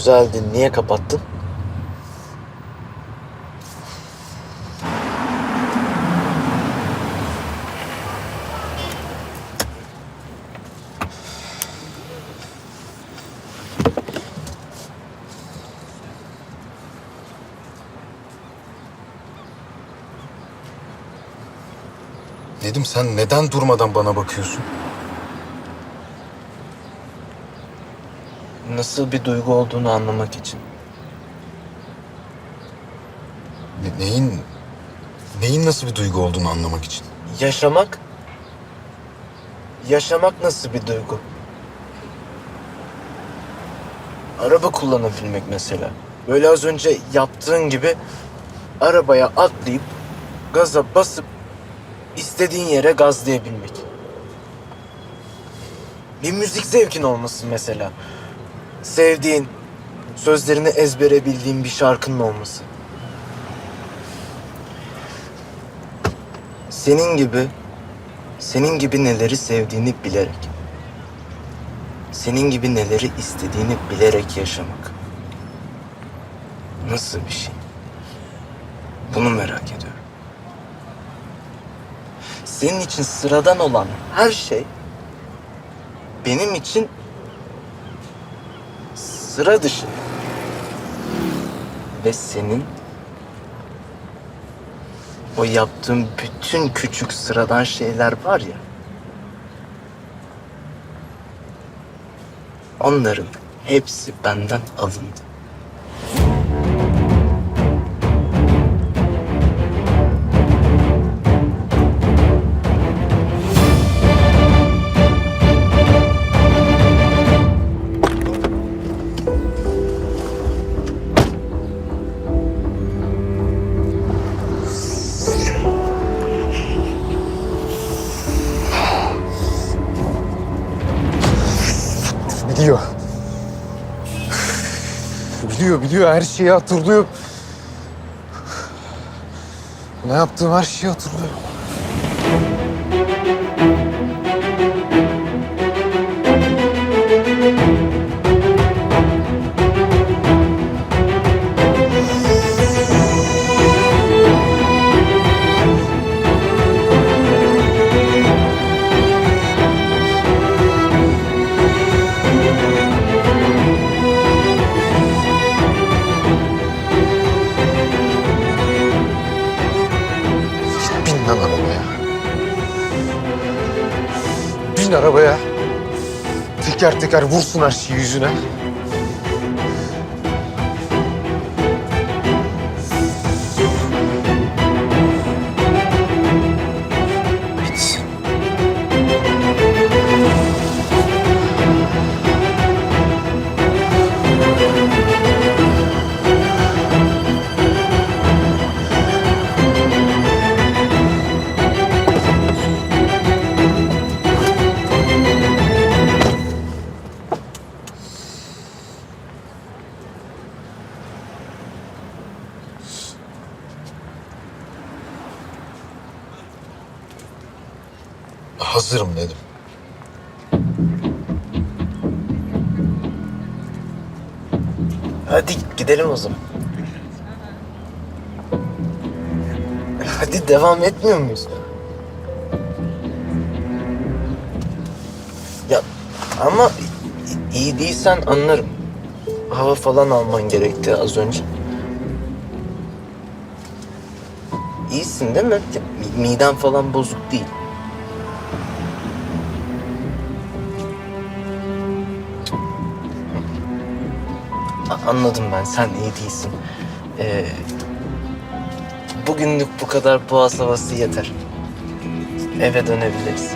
Güzeldi. Niye kapattın? Nedim sen neden durmadan bana bakıyorsun? Nasıl bir duygu olduğunu anlamak için. Ne- neyin neyin nasıl bir duygu olduğunu anlamak için. Yaşamak? Yaşamak nasıl bir duygu? Araba kullanabilmek mesela. Böyle az önce yaptığın gibi arabaya atlayıp gaza basıp istediğin yere gazlayabilmek. Bir müzik zevkin olması mesela. Sevdiğin, sözlerini ezbere bildiğin bir şarkının olması. Senin gibi, senin gibi neleri sevdiğini bilerek. Senin gibi neleri istediğini bilerek yaşamak. Nasıl bir şey? Bunu merak ediyorum. Senin için sıradan olan her şey benim için sıra dışı. Ve senin o yaptığım bütün küçük sıradan şeyler var ya. Onların hepsi benden alındı. Biliyor. Biliyor, biliyor. Her şeyi hatırlıyor. Ne yaptığım her şeyi hatırlıyor. Arabaya. Teker teker vursun her şeyi yüzüne. Hazırım dedim. Hadi gidelim o zaman. Hadi devam etmiyor muyuz? Ya ama iyi değilsen anlarım. Hava falan alman gerekti az önce. İyisin değil mi- Miden falan bozuk değil. Anladım ben. Sen iyi değilsin. Ee, bugünlük bu kadar boğaz havası yeter. Eve dönebiliriz.